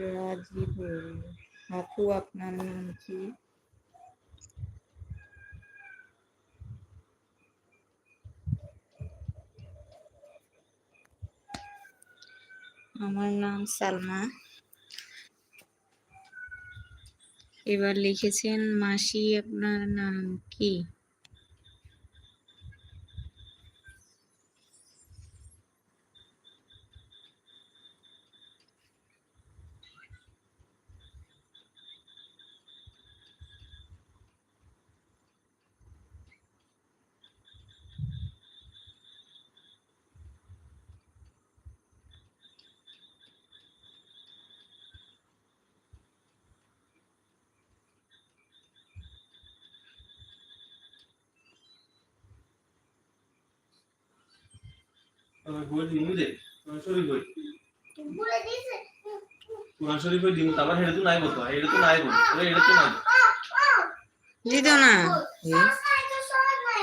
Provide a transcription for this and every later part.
রাজিবুল আপু আপনার নাম কি আমার নাম সালমা। এবার লিখেছেন মাসি আপনার নাম কি? কোরআন শরীফ বই দিমু তারপর হেডে তো নাই বলতো তো নাই বল তো নাই। দিত না এ, সাইতো সবাই নাই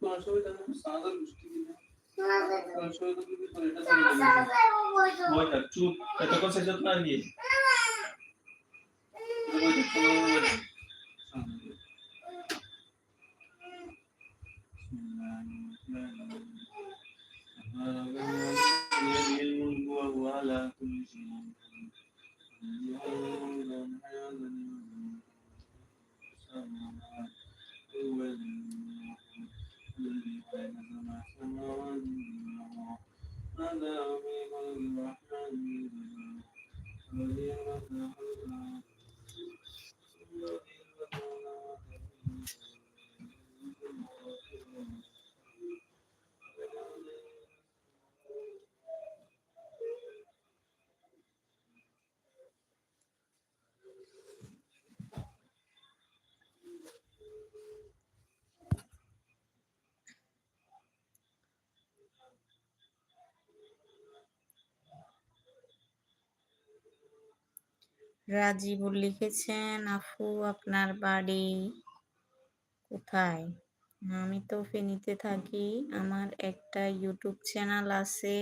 কোরআন শরীফ তো সাদা মুশকিল না কোরআন শরীফ তো কি করে এটা বইটা চুপ এতক্ষণ শেষ হতো না নিয়ে। বইটা রাজিবুল লিখেছেন, আফু, আপনার বাড়ি কোথায়? আমি তো ফেনীতে থাকি, আমার একটা ইউটিউব চ্যানেল আছে।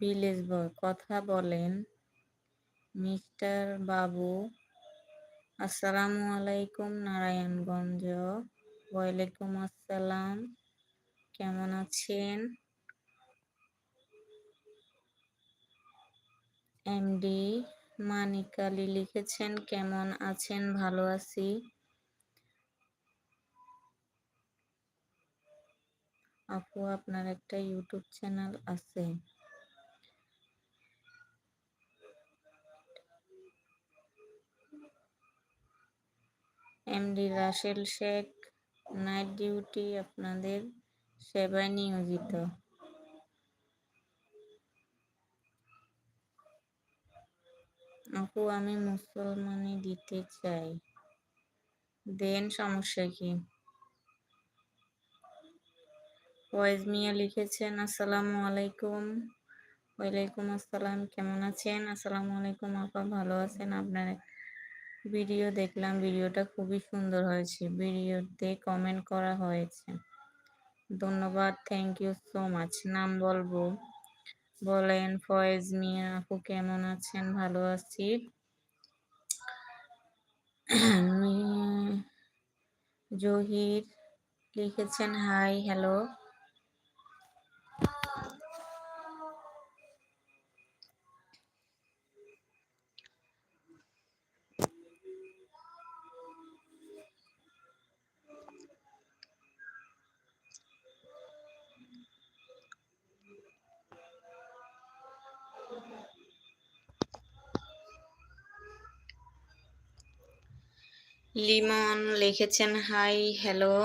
ভিলেজ বয় কথা বলেন। মিস্টার বাবু আসসালামু আলাইকুম নারায়ণগঞ্জ, ওয়ালাইকুম আসসালাম, কেমন আছেন? এমডি মানিক লিখেছেন, কেমন আছেন? ভালো আছি। আপু, আপনার একটা ইউটিউব চ্যানেল আছে। MD Rasel Sheikh, night duty আপনাদের সেবায় নিয়োজিত। আপু, আমি মুসলমানি দিতে চাই। দেন সমস্যা কি? ফয়েজ মিয়া লিখেছেন, আসসালামু আলাইকুম। ওয়ালাইকুম আসসালাম, কেমন আছেন? আসসালামু আলাইকুম আপা, ভালো আছেন? আপনার ভিডিও দেখলাম, ভিডিওটা খুবই সুন্দর হয়েছে। ভিডিওতে কমেন্ট করা হয়েছে। ধন্যবাদ থ্যাংক ইউ সো মাচ নাম বলব? বলেন, ফয়েজ মিয়া আপু কেমন আছেন? ভালো আছি। জহির লিখেছেন হাই হ্যালো লিমন লিখেছেন হাই হ্যালো।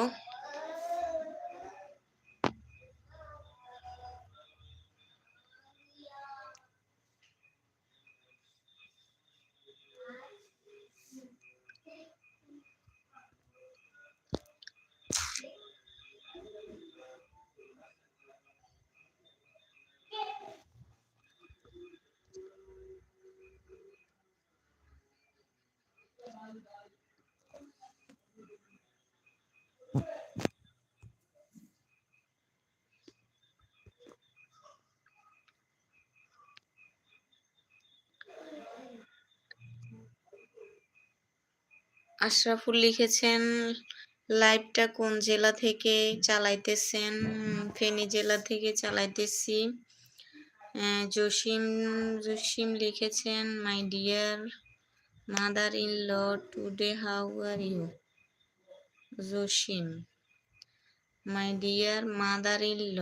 আশরাফুল লিখেছেন, লাইভটা কোন জেলা থেকে চালাইতেছেন? ফেনী জেলা থেকে চালাইতেছি। জসিম জসিম লিখেছেন, my dear mother in law today how are you? Jasim, my dear mother in law.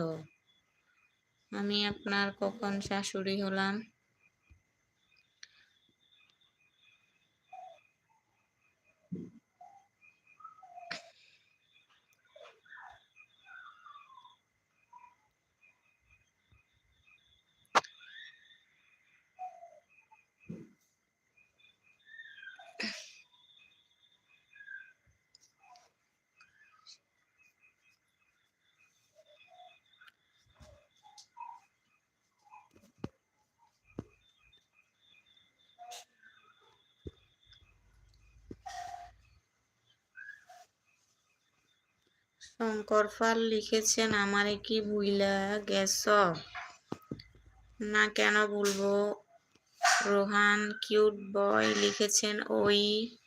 আমি আপনার কখন শাশুড়ি হলাম? শঙ্কর পাল লিখেছেন, আমারে কি বুইলা গেছ? না, কেন বলব রোহান কিউট বয় লিখেছেন ওই।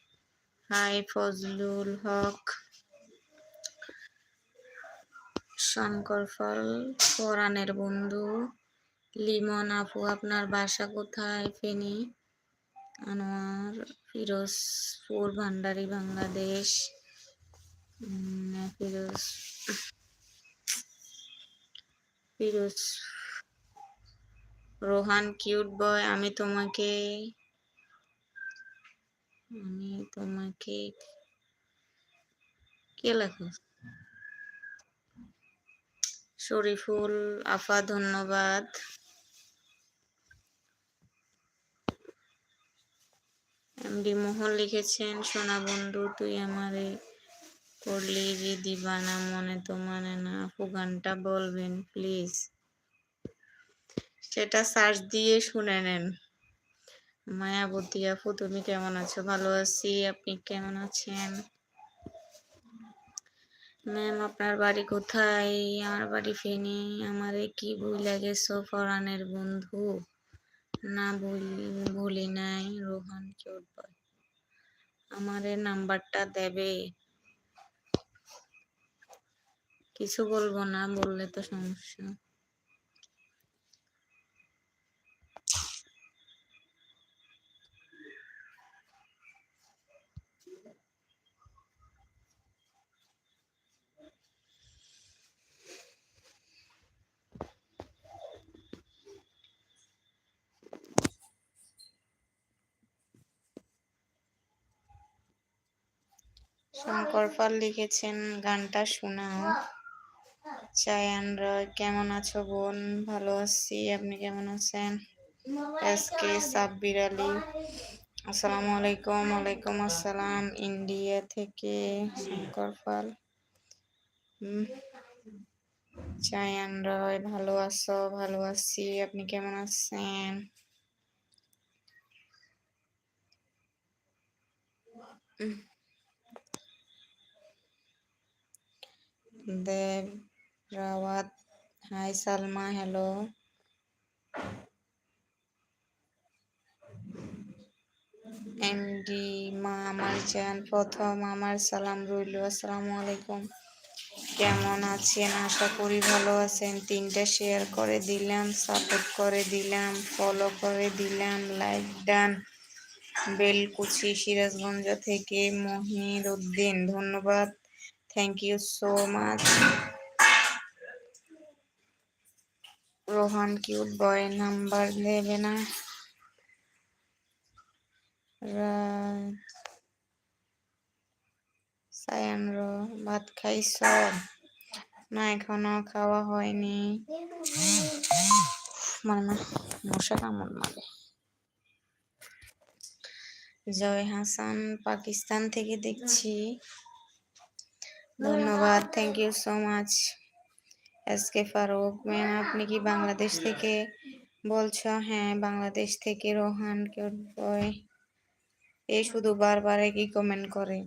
হাই ফজলুল হক। শঙ্কর পাল পরাণের বন্ধু। লিমন আপু, আপনার বাসা কোথায়? ফেনি। আনোয়ার ফিরোজপুর, ভান্ডারি, বাংলাদেশ। ফিরোজ ফিরোজ রোহান কিউট বয় আমি তোমাকে আমি তোমাকে কে লেখো শরীফুল আফা ধন্যবাদ এমডি মোহন লিখেছেন সোনা বন্ধু তুই আমারে করলি যে দিবানা মনে তো মানে না। আপু গানটা বলবেন প্লিজ সেটা সার্চ দিয়ে শুনে নেন। মায়াবতী আপু, তুমি কেমন আছো? ভালো আছি, আপনি কেমন আছেন? ম্যাম আপনার বাড়ি কোথায়? আমার বাড়ি ফেনি। আমারে কি বই লাগেছো, ফরানের বন্ধু? না ভুলি নাই, রোহান বয়। আমারে নাম্বারটা দেবে। কিছু বলব না বললে তো সমস্যা। শঙ্কর পাল লিখেছেন গানটা শোনাও। চায়ান রয় কেমন আছো বোন? ভালো আছি, আপনি কেমন আছেন? এস কে সাব্বির আলী আসসালামু আলাইকুম, ওয়ালাইকুম আসসালাম। ইন্ডিয়া থেকে শঙ্কর পাল। চায়ান রয় ভালো আছো? ভালো আছি, আপনি কেমন আছেন? Dev Rawat hi Salma hello MD মা আমার জান প্রথম আমার সালাম রইল। আসসালামু আলাইকুম। কেমন আছেন? আশা করি ভালো আছেন। তিনটা শেয়ার করে দিলাম সাপোর্ট করে দিলাম ফলো করে দিলাম লাইক ডান বেলকুচি, সিরাজগঞ্জ থেকে মহির উদ্দিন ধন্যবাদ। Thank you so much Rohan cute boy number দেবে না সায়ান রো ভাত খাইছ? না, এখনও খাওয়া হয়নি। মানে না মশা কামড় মারে। জয় হাসান, পাকিস্তান থেকে দেখছি। ধন্যবাদ thank you so much S K Faruk, ma'am, আপনি কি বাংলাদেশ থেকে বলছো? হ্যাঁ বাংলাদেশ থেকে রোহান বয়। এ শুধু বারবার একই কমেন্ট করে?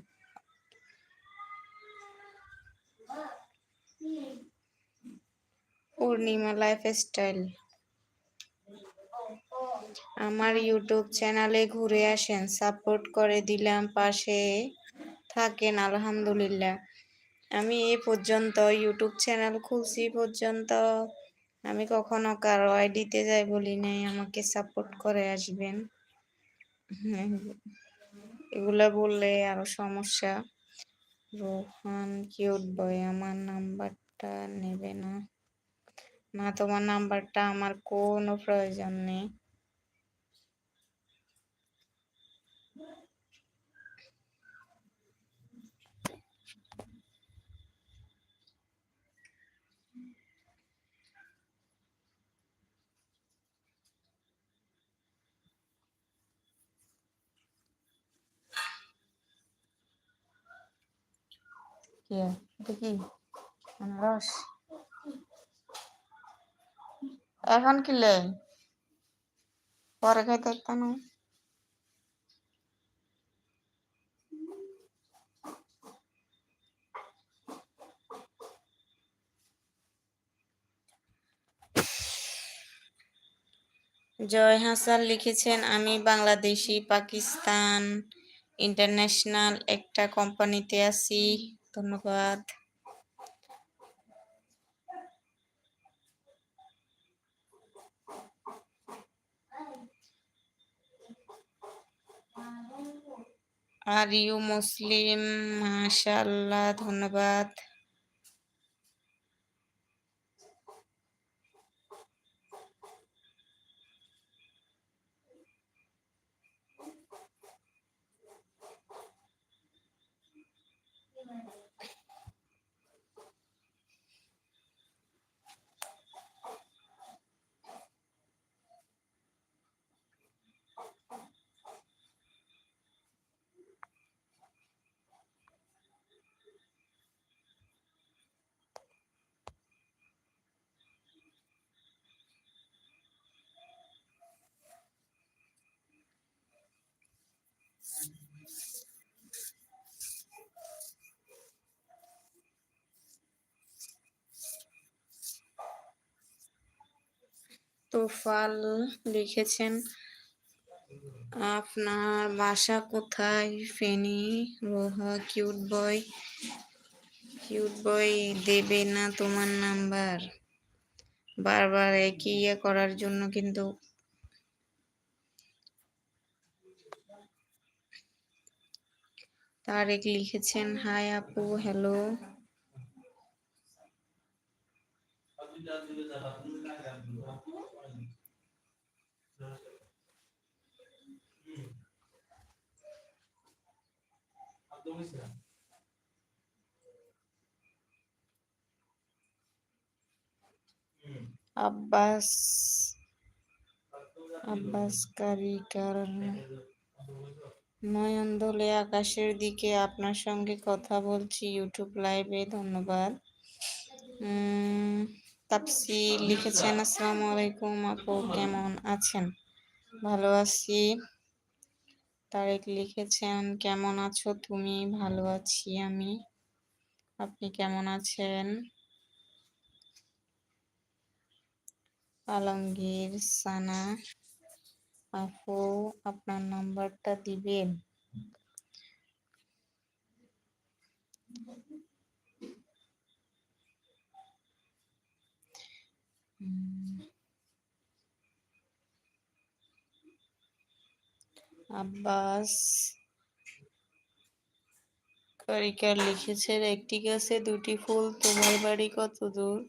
পূর্ণিমা লাইফ স্টাইল আমার ইউটিউব চ্যানেলে ঘুরে আসেন সাপোর্ট করে দিলাম, পাশে থাকেন, আলহামদুলিল্লাহ। আমি এ পর্যন্ত ইউটিউব চ্যানেল খুলছি পর্যন্ত। আমি কখনো কারও আইডিতে যাই বলি নাই, আমাকে সাপোর্ট করে আসবেন। এগুলা বললে আরও সমস্যা। রোহান কিউট বয় আমার নাম্বারটা নেবে না। না, তোমার নাম্বারটা আমার কোনো প্রয়োজন নেই। আনারস এখন কি লে? পরে খাইতে একটা জয় হাসান লিখেছেন, আমি বাংলাদেশি, পাকিস্তান ইন্টারন্যাশনাল একটা কোম্পানিতে আছি। ধন্যবাদ আর ইউ মুসলিম মাশাল্লাহ ধন্যবাদ তোফাল লিখেছেন, আপনার বাসা কোথায়, Feni? Roha, cute boy cute boy দেবে না তোমার নাম্বার? বারবার একই ইয়ে করার জন্য কিন্তু তারেক লিখেছেন, হাই আপু, হ্যালো। আব্বাস আব্বাস কারিকার নয়ন দোলে আকাশের দিকে আপনার সঙ্গে কথা বলছি ইউটিউব লাইভে ধন্যবাদ। উম, তাপসি লিখেছেন আসসালামু আলাইকুম আপু কেমন আছেন? ভালো আছি। তারেক লিখেছেন, কেমন আছো তুমি? ভালো আছি আমি। আপনি কেমন আছেন? আলমগীর সানা, আপু, আপনার নাম্বারটা দিবেন? আব্বাস কারিকার লিখেছেন, একটি গাছে দুটি ফুল, তোমার বাড়ি কত দূর?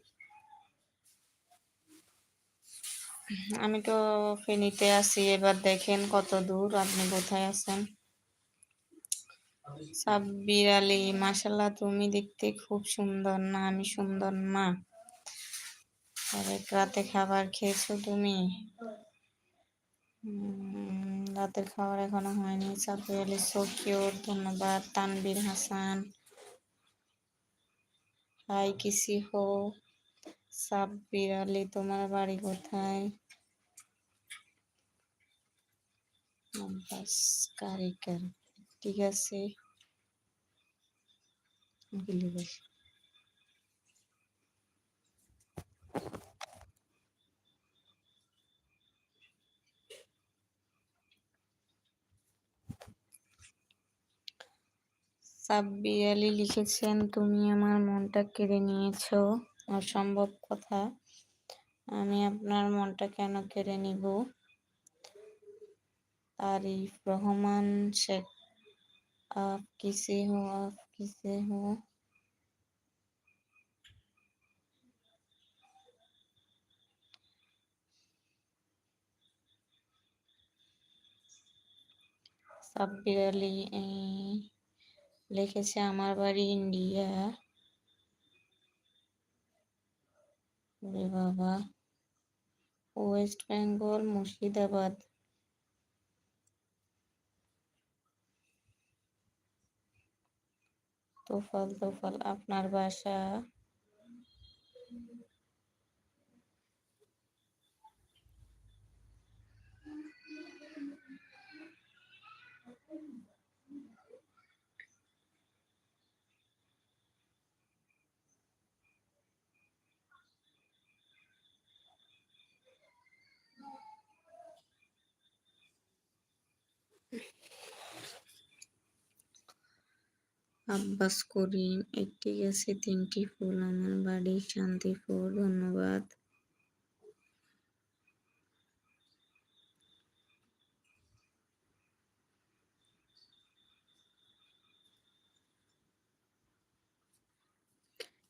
আমি তো ফেনীতে আছি, এবার দেখেন কত দূর, আপনি কোথায় আছেন? সাব্বির আলী মাশাল্লাহ তুমি দেখতে খুব সুন্দর না, আমি সুন্দর না। রাতে খাবার খেয়েছো তুমি? রাতের খাবার এখনও হয়নি। সাব্বির আলী সকিউর ধন্যবাদ তানবীর হাসান। হাই, কিসি হো? সাব্বির আলী তোমার বাড়ি কোথায়? কারিকার ঠিক আছে। গিলি সাব্বির আলী লিখেছেন তুমি আমার মনটা কেড়ে নিয়েছো অসম্ভব কথা আমি আপনার মনটা কেন কেড়ে নিব तारीफ रहमान शेख आप किसे हो आप किसे हो সাব্বির আলী এই, লিখেছে আমার বাড়ি ইন্ডিয়া। বাবা। ওয়েস্ট বেঙ্গল মুর্শিদাবাদ। তোফাল তোফাল আপনার বাসা। আব্বাস করিম, একটি গাছে তিনটি ফুল, আমার বাড়ি শান্তিপুর, ধন্যবাদ।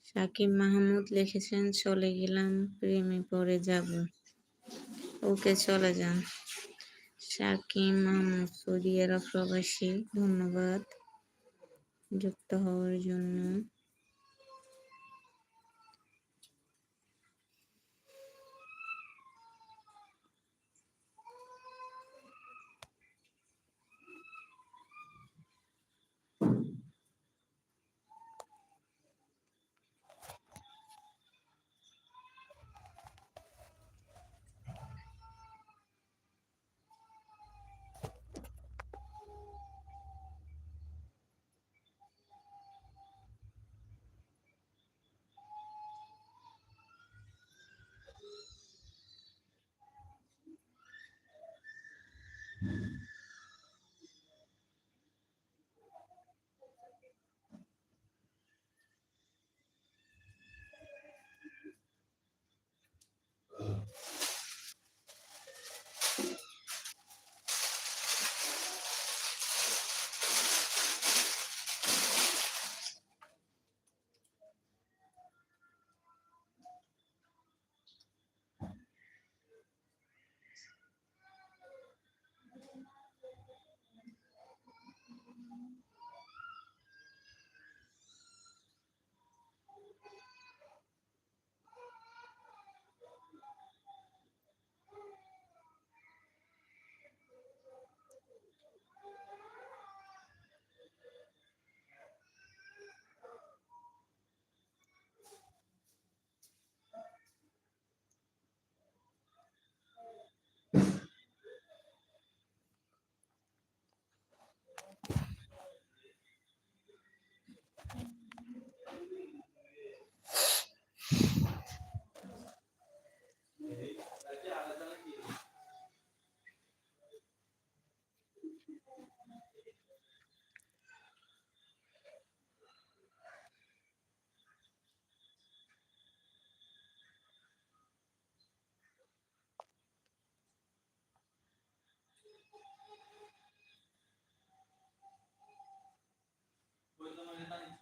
সাকিব মাহমুদ লিখেছেন, চলে গেলাম, প্রেমে পরে যাব। ওকে চলে যান। সাকিব মাহমুদ, সৌদি আরব প্রবাসী, ধন্যবাদ। যুক্ত হওয়ার জন্য। Huwag naman yung tayo.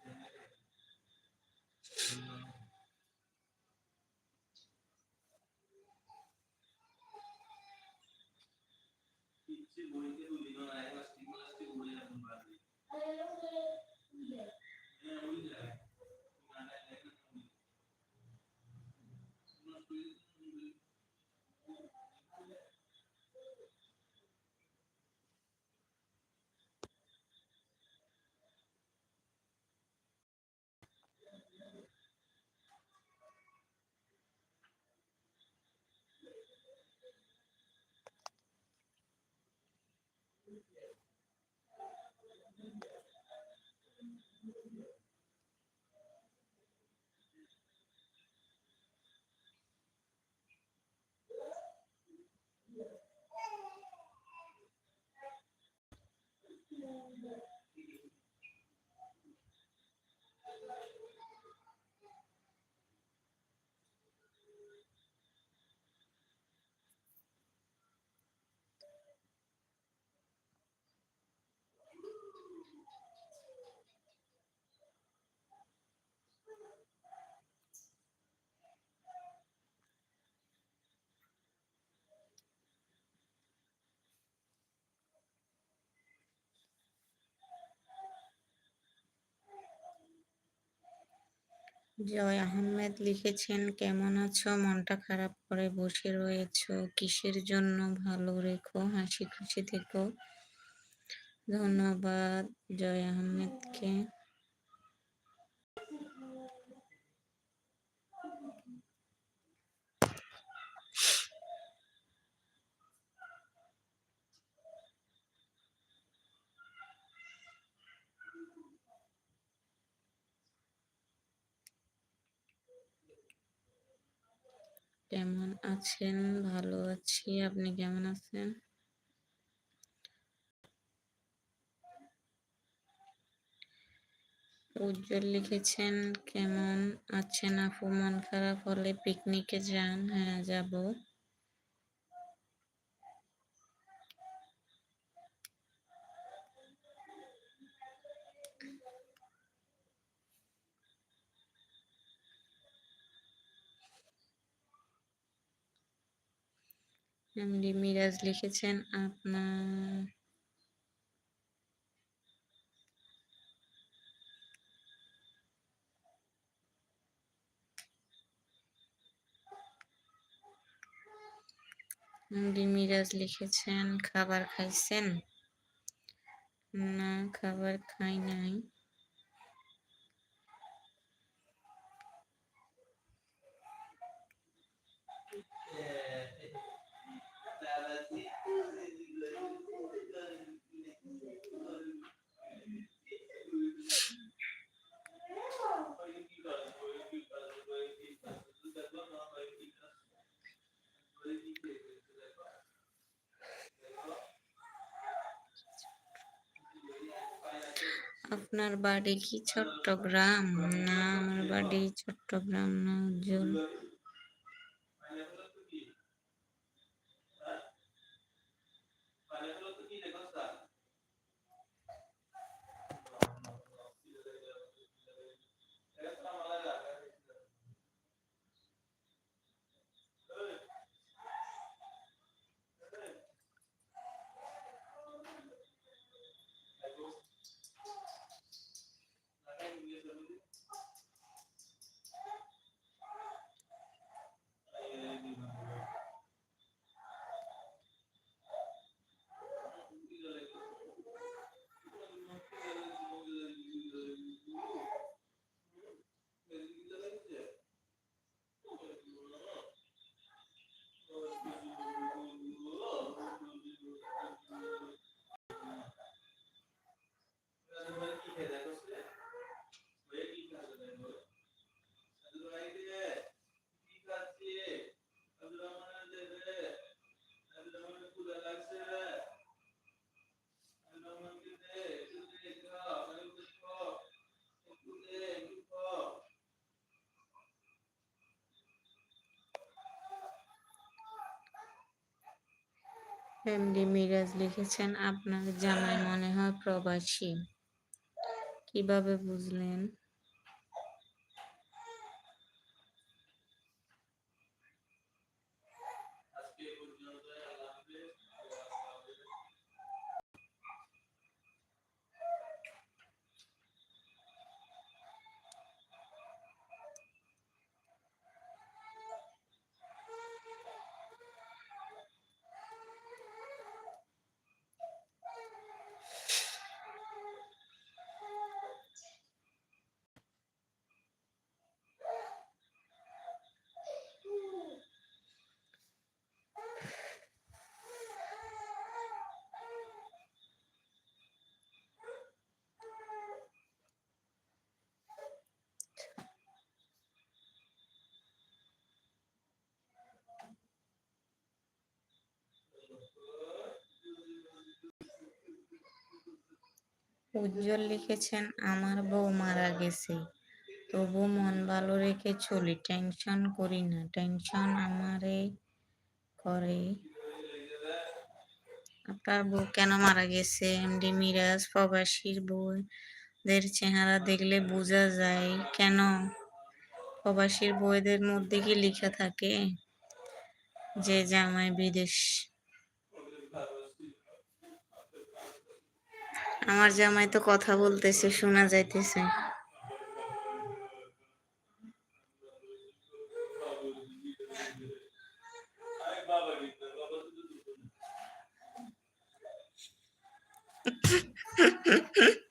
জয় আহমেদ লিখেছেন, কেমন আছো? মনটা খারাপ করে বসে রয়েছো। কিসের জন্য ভালো রেখো? হাসি খুশি থেকো। ধন্যবাদ জয় আহমেদকে। কেমন আছেন? ভালো আছি। আপনি কেমন আছেন? উজ্জ্বল লিখেছেন, কেমন আছেন আপু? মন খারাপ হলে পিকনিকে যান। হ্যাঁ যাব। এমডি মিরাজ লিখেছেন আপনার মিরাজ লিখেছেন খাবার খাইছেন? না খাবার খাই নাই। আপনার বাড়ি কি চট্টগ্রাম? না আমার বাড়ি চট্টগ্রাম না উজ্জ্বল এমডি মিরাজ লিখেছেন আপনার জামাই মনে হয় প্রবাসী। কীভাবে বুঝলেন? উজ্জ্বল লিখেছেন, আমার বউ মারা গেছে। তবু মন ভালো রেখে চলি, টেনশন করি না, টেনশন আমারে করে। আপনার বউ কেন মারা গেছে? এমডি মিরাজ, প্রবাসীর বউদের চেহারা দেখলে বোঝা যায় কেন? প্রবাসীর বউদের মধ্যে কি লেখা থাকে? যে জামাই বিদেশ আমার জামাই তো কথা বলতেছে শোনা যাইতেছে Ha ha ha.